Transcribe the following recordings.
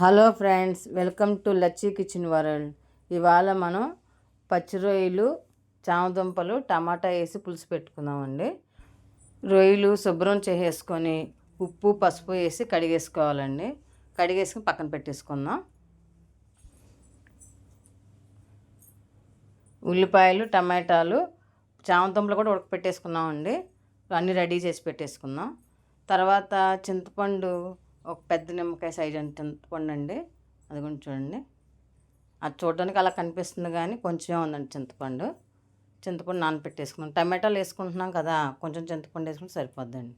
Hello friends welcome to Lacchi kitchen world. ఇవాళ మనం పచ్చి రొయ్యలు చామదుంపలు టమాటా వేసి పులుసు పెట్టుకుందామండి. రొయ్యలు శుభ్రం చేసేసుకొని ఉప్పు పసుపు వేసి కడిగేసుకోవాలండి. కడిగేసుకుని పక్కన పెట్టేసుకుందాం. ఉల్లిపాయలు టమాటాలు చామదుంపలు కూడా ఉడకపెట్టేసుకున్నామండి అన్నీ రెడీ చేసి పెట్టేసుకుందాం. తర్వాత చింతపండు ఒక పెద్ద నిమ్మకాయ సైజ్ అంత చింతపండు అండి అది కొంచెం చూడండి. అది చూడడానికి అలా కనిపిస్తుంది కానీ కొంచెం ఉందండి చింతపండు. చింతపండు నానబెట్టేసుకున్నాం టమాటాలు వేసుకుంటున్నాం కదా కొంచెం చింతపండు వేసుకుంటే సరిపోద్దండి.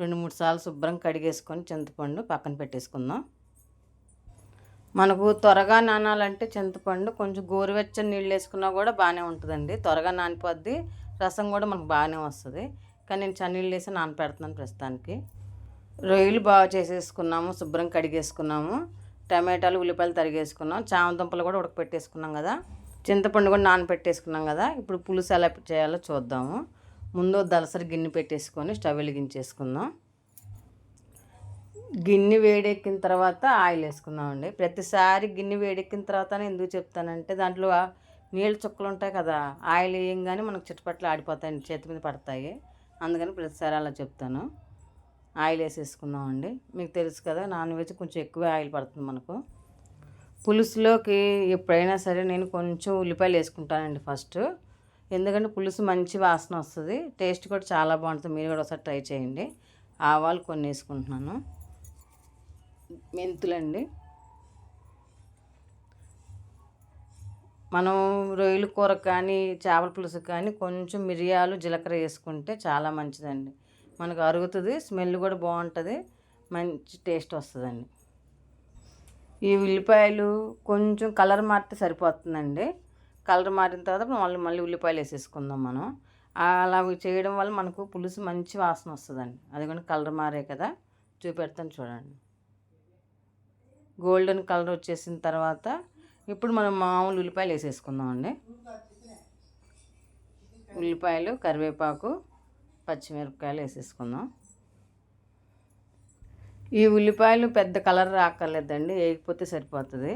రెండు మూడు సార్లు శుభ్రం కడిగేసుకొని చింతపండు పక్కన పెట్టేసుకుందాం. మనకు త్వరగా నానాలంటే చింతపండు కొంచెం గోరువెచ్చని నీళ్ళు వేసుకున్నా కూడా బాగానే ఉంటుందండి. త్వరగా నానిపోద్ది. రసం కూడా మనకు బాగానే వస్తుంది. కానీ నేను చన్నీళ్ళు వేసి నానపెడుతున్నాను ప్రస్తుతానికి. రొయ్యలు బాగా చేసేసుకున్నాము శుభ్రం కడిగేసుకున్నాము. టమాటాలు ఉల్లిపాయలు తరిగేసుకున్నాం. చామదుంపలు కూడా ఉడకపెట్టేసుకున్నాం కదా. చింతపండు కూడా నానపెట్టేసుకున్నాం కదా. ఇప్పుడు పులుసు ఎలా చేయాలో చూద్దాము. ముందు దలసరి గిన్నె పెట్టేసుకొని స్టవ్ వెలిగించేసుకుందాం. గిన్నె వేడెక్కిన తర్వాత ఆయిల్ వేసుకుందామండి. ప్రతిసారి గిన్నె వేడెక్కిన తర్వాత ఎందుకు చెప్తానంటే దాంట్లో నీళ్ళు చుక్కలు ఉంటాయి కదా ఆయిల్ వేయంగానే మనకు చుట్టుపక్కల ఆడిపోతాయి చేతి మీద పడతాయి. అందుకని ప్రతిసారి అలా చెప్తాను. ఆయిల్ వేసేసుకుందామండి. మీకు తెలుసు కదా నాన్ వెజ్ కొంచెం ఎక్కువ ఆయిల్ పడుతుంది మనకు. పులుసులోకి ఎప్పుడైనా సరే నేను కొంచెం ఉల్లిపాయలు వేసుకుంటానండి ఫస్ట్. ఎందుకంటే పులుసు మంచి వాసన వస్తుంది. టేస్ట్ కూడా చాలా బాగుంటుంది. మీరు కూడా ఒకసారి ట్రై చేయండి. ఆవాలు కొన్ని వేసుకుంటున్నాను. మెంతులండి. మనం రొయ్యల కూర కానీ చేపల పులుసు కానీ కొంచెం మిరియాలు జీలకర్ర వేసుకుంటే చాలా మంచిదండి. మనకు అరుగుతుంది స్మెల్ కూడా బాగుంటుంది మంచి టేస్ట్ వస్తుందండి. ఈ ఉల్లిపాయలు కొంచెం కలర్ మారితే సరిపోతుందండి. కలర్ మారిన తర్వాత మళ్ళీ మళ్ళీ ఉల్లిపాయలు వేసేసుకుందాం మనం. అలా చేయడం వల్ల మనకు పులుసు మంచి వాసన వస్తుందండి. అది కూడా కలర్ మారే కదా. చూపెడతాను చూడండి. గోల్డెన్ కలర్ వచ్చేసిన తర్వాత ఇప్పుడు మనం మామూలు ఉల్లిపాయలు వేసేసుకుందామండి. ఉల్లిపాయలు కరివేపాకు పచ్చిమిరపకాయలు వేసేసుకుందాం. ఈ ఉల్లిపాయలు పెద్ద కలర్ రాకర్లేదండి వేయకపోతే సరిపోతుంది.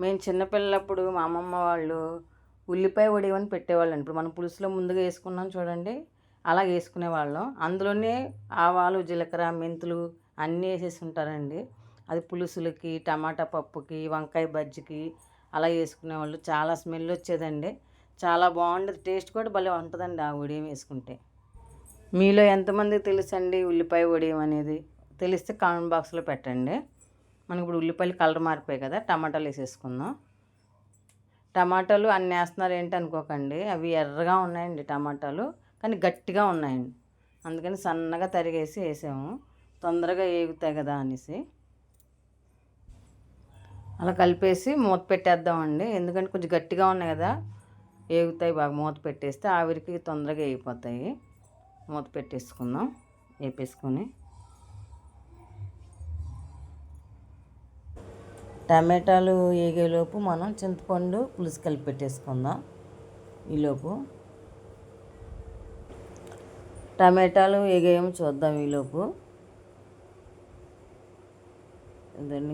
మేము చిన్నపిల్లప్పుడు మా అమ్మమ్మ వాళ్ళు ఉల్లిపాయ వడివని పెట్టేవాళ్ళండి. ఇప్పుడు మనం పులుసులో ముందుగా వేసుకున్నాం చూడండి అలా వేసుకునేవాళ్ళం. అందులోనే ఆవాలు జీలకర్ర మెంతులు అన్నీ వేసేసి ఉంటారండి. అది పులుసులకి టమాటా పప్పుకి వంకాయ బజ్జికి అలా వేసుకునేవాళ్ళు. చాలా స్మెల్ వచ్చేదండి. చాలా బాగుండేది. టేస్ట్ కూడా భలే ఉంటుందండి ఆ ఉడియం వేసుకుంటే. మీలో ఎంతమందికి తెలుసండి ఉల్లిపాయ వడియం అనేది? తెలిస్తే కామెంట్ బాక్స్లో పెట్టండి. మనకి ఇప్పుడు ఉల్లిపాయలు కలర్ మారిపోయాయి కదా టమాటాలు వేసేసుకుందాం. టమాటాలు అన్నీ వేస్తున్నారు ఏంటి అనుకోకండి అవి ఎర్రగా ఉన్నాయండి టమాటాలు కానీ గట్టిగా ఉన్నాయండి. అందుకని సన్నగా తరిగేసి వేసాము. తొందరగా ఏగుతాయి కదా అనేసి. అలా కలిపేసి మూత పెట్టేద్దామండి. ఎందుకంటే కొంచెం గట్టిగా ఉన్నాయి కదా ఏగుతాయి బాగా మూత పెట్టేస్తే ఆవిరికి తొందరగా వేగిపోతాయి మూత పెట్టేసుకుందాం వేపేసుకొని. టమాటాలు వేగేలోపు మనం చింతపండు పులుసు కలిపి పెట్టేసుకుందాం ఈలోపు. టమాటాలు వేగేమో చూద్దాం ఈలోపు.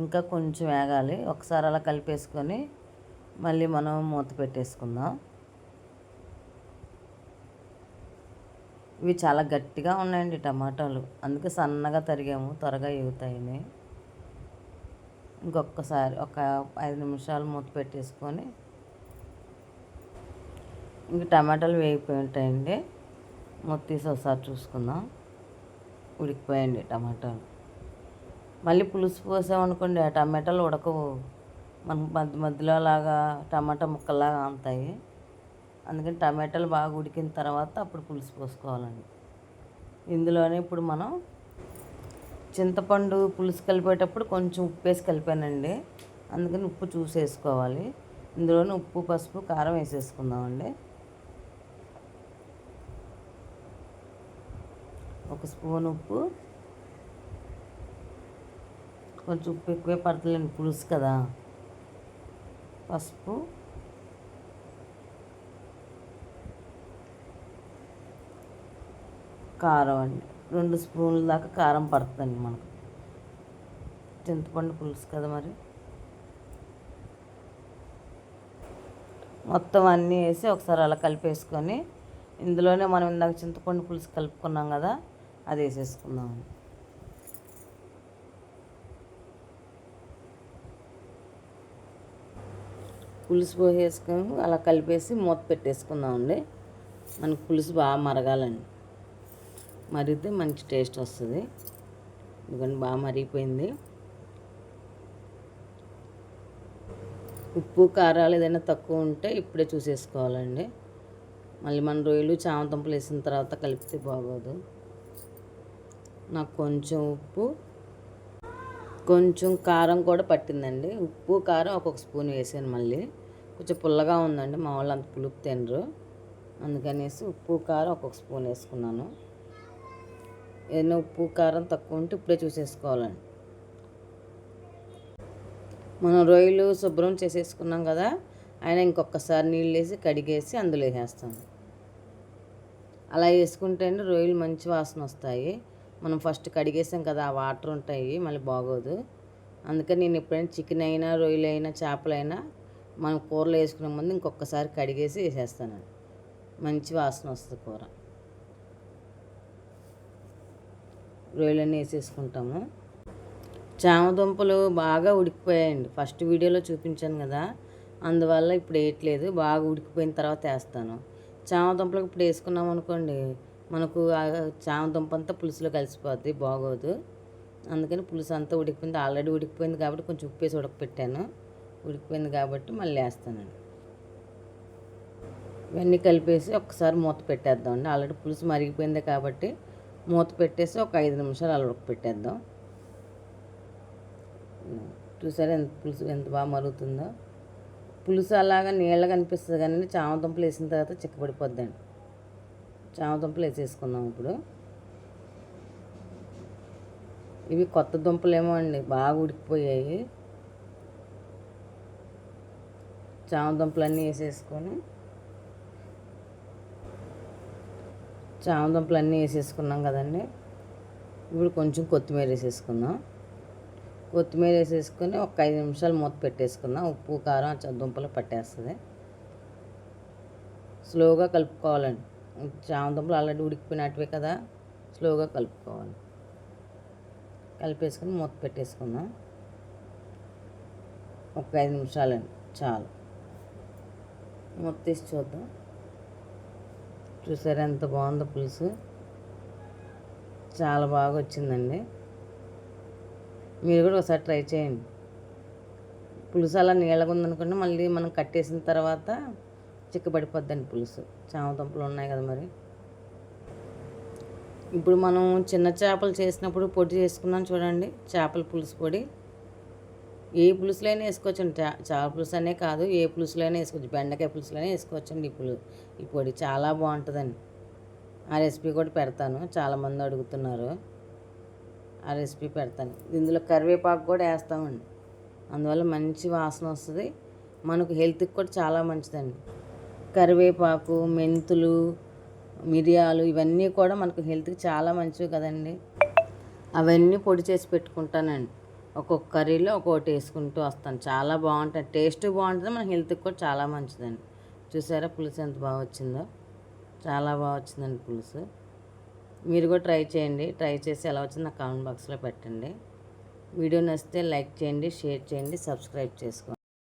ఇంకా కొంచెం వేగాలి. ఒకసారి అలా కలిపేసుకొని మళ్ళీ మనం మూత పెట్టేసుకుందాం. ఇవి చాలా గట్టిగా ఉన్నాయండి టమాటాలు. అందుకే సన్నగా తరిగాము త్వరగా ఎగుతాయని ఇంకొకసారి ఒక ఐదు నిమిషాలు మూత పెట్టేసుకొని ఇంక టమాటాలు వేగిపోయి ఉంటాయండి. మూత తీసి ఒకసారి చూసుకుందాం. ఉడికిపోయండి టమాటాలు. మళ్ళీ పులుసు పోసామనుకోండి ఆ టమాటాలు ఉడకవు. మనకు మధ్య మధ్యలో లాగా టమాటా ముక్కల్లాగా అంతాయి. అందుకని టమాటాలు బాగా ఉడికిన తర్వాత అప్పుడు పులుసు పోసుకోవాలండి. ఇందులోనే ఇప్పుడు మనం చింతపండు పులుసు కలిపేటప్పుడు కొంచెం ఉప్పు వేసి కలిపానండి. అందుకని ఉప్పు చూసేసుకోవాలి. ఇందులోనే ఉప్పు పసుపు కారం వేసేసుకుందామండి. ఒక స్పూన్ ఉప్పు. కొంచెం ఉప్పు ఎక్కువే పడతలేండి పులుసు కదా. పసుపు కారం అండి. రెండు స్పూన్ల దాకా కారం పడుతుందండి మనకు. చింతపండు పులుసు కదా మరి. మొత్తం అన్నీ వేసి ఒకసారి అలా కలిపేసుకొని ఇందులోనే మనం ఇందాక చింతపండు పులుసు కలుపుకున్నాం కదా అది వేసేసుకుందాం పులుసు పోసేసుకొని అలా కలిపేసి మూత పెట్టేసుకుందామండి. మనకు పులుసు బాగా మరగాలండి. మరిగితే మంచి టేస్ట్ వస్తుంది. ఎందుకంటే బాగా మరిగిపోయింది. ఉప్పు కారాలు ఏదైనా తక్కువ ఉంటే ఇప్పుడే చూసేసుకోవాలండి. మళ్ళీ మన రొయ్యలు చామదుంపలు వేసిన తర్వాత కలిపితే బాగోదు. నాకు కొంచెం ఉప్పు కొంచెం కారం కూడా పట్టిందండి. ఉప్పు కారం ఒక్కొక్క స్పూన్ వేసాను మళ్ళీ. కొంచెం పుల్లగా ఉందండి మా వాళ్ళు అంత పులుపు తినరు. అందుకనేసి ఉప్పు కారం ఒక్కొక్క స్పూన్ వేసుకున్నాను. ఏదైనా ఉప్పు కారం తక్కువ ఉంటే ఇప్పుడే చూసేసుకోవాలండి. మనం రొయ్యలు శుభ్రం చేసేసుకున్నాం కదా ఆయన ఇంకొకసారి నీళ్ళు వేసి కడిగేసి అందులో వేసేస్తాను అలా వేసుకుంటే రొయ్యలు మంచి వాసన వస్తాయి. మనం ఫస్ట్ కడిగేసాం కదా ఆ వాటర్ ఉంటాయి మళ్ళీ బాగోదు. అందుకని నేను ఎప్పుడైనా చికెన్ అయినా రొయ్యలు అయినా చేపలైనా మనం కూరలో వేసుకునే ముందు ఇంకొకసారి కడిగేసి వేసేస్తాను మంచి వాసన వస్తుంది కూర. రొయ్యలన్నీ వేసేసుకుంటాము. చామదుంపలు బాగా ఉడికిపోయాయండి. ఫస్ట్ వీడియోలో చూపించాను కదా. అందువల్ల ఇప్పుడు వేయట్లేదు. బాగా ఉడికిపోయిన తర్వాత వేస్తాను. చామదుంపలకు ఇప్పుడు వేసుకున్నాం అనుకోండి మనకు చామదుంప అంతా పులుసులో కలిసిపోద్ది బాగోదు. అందుకని పులుసు అంతా ఉడికిపోయింది. ఆల్రెడీ ఉడికిపోయింది కాబట్టి కొంచెం ఉప్పు వేసి ఉడకపెట్టాను. ఉడికిపోయింది కాబట్టి మళ్ళీ వేస్తానండి. ఇవన్నీ కలిపేసి ఒకసారి మూత పెట్టేద్దాం అండి ఆల్రెడీ పులుసు మరిగిపోయింది కాబట్టి మూత పెట్టేసి ఒక ఐదు నిమిషాలు అలా ఉడకపెట్టేద్దాం చూసారా ఎంత పులుసు ఎంత బాగా మరుగుతుందో? పులుసు అలాగా నీళ్ళగా అనిపిస్తుంది కానీ చామదుంపలు వేసిన తర్వాత చిక్కబడిపోద్దండి. చామదుంపలు వేసేసుకుందాం ఇప్పుడు. ఇవి కొత్త దుంపలేమో అండి బాగా ఉడికిపోయాయి. చామదుంపలన్నీ వేసేసుకొని చామదుంపలన్నీ వేసేసుకున్నాం కదండి. ఇప్పుడు కొంచెం కొత్తిమీర వేసేసుకుందాం. కొత్తిమీర వేసేసుకొని ఒక ఐదు నిమిషాలు మూత పెట్టేసుకుందాం. ఉప్పు కారం దుంపలు పట్టేస్తుంది. స్లోగా కలుపుకోవాలండి. చామదుంపలు ఆల్రెడీ ఉడికిపోయినట్టువే కదా. స్లోగా కలుపుకోవాలి. కలిపేసుకొని మూత పెట్టేసుకుందాం. ఒక ఐదు నిమిషాలండి. చాలు. మూత తీసి చూద్దాం. చూసారా ఎంత బాగుందో పులుసు. చాలా బాగా వచ్చిందండి. మీరు కూడా ఒకసారి ట్రై చేయండి. పులుసు అలా నీళ్ళగా ఉందనుకోండి మళ్ళీ మనం కట్టేసిన తర్వాత చిక్కబడిపోద్దండి పులుసు. చామదుంపలు ఉన్నాయి కదా మరి. ఇప్పుడు మనం చిన్న చేపలు చేసినప్పుడు పొడి చేసుకున్నాం చూడండి చేపల పులుసు పొడి. ఏ పులుసులైనా వేసుకోవచ్చండి. చాలా పులుసు అనే కాదు ఏ పులుసులైనా వేసుకోవచ్చు. బెండకాయ పులుసులైనా వేసుకోవచ్చండి ఈ పులు ఈ పొడి చాలా బాగుంటుందండి. ఆ రెసిపీ కూడా పెడతాను. చాలామంది అడుగుతున్నారు. ఆ రెసిపీ పెడతాను. ఇందులో కరివేపాకు కూడా వేస్తామండి. అందువల్ల మంచి వాసన వస్తుంది. మనకు హెల్త్కి కూడా చాలా మంచిదండి. కరివేపాకు మెంతులు మిరియాలు ఇవన్నీ కూడా మనకు హెల్త్కి చాలా మంచివి కదండి. అవన్నీ పొడి చేసి పెట్టుకుంటానండి. ఒక్కొక్క కర్రీలో ఒక్కొక్కటి వేసుకుంటూ వస్తాను. చాలా బాగుంటుంది. టేస్ట్ బాగుంటుంది. మన హెల్త్కి కూడా చాలా మంచిదండి. చూసారా పులుసు ఎంత బాగా వచ్చిందో? చాలా బాగా వచ్చిందండి పులుసు. మీరు కూడా ట్రై చేయండి. ట్రై చేసి ఎలా వచ్చిందో నా కామెంట్ బాక్స్లో పెట్టండి. వీడియో నచ్చితే లైక్ చేయండి షేర్ చేయండి సబ్స్క్రైబ్ చేసుకోండి.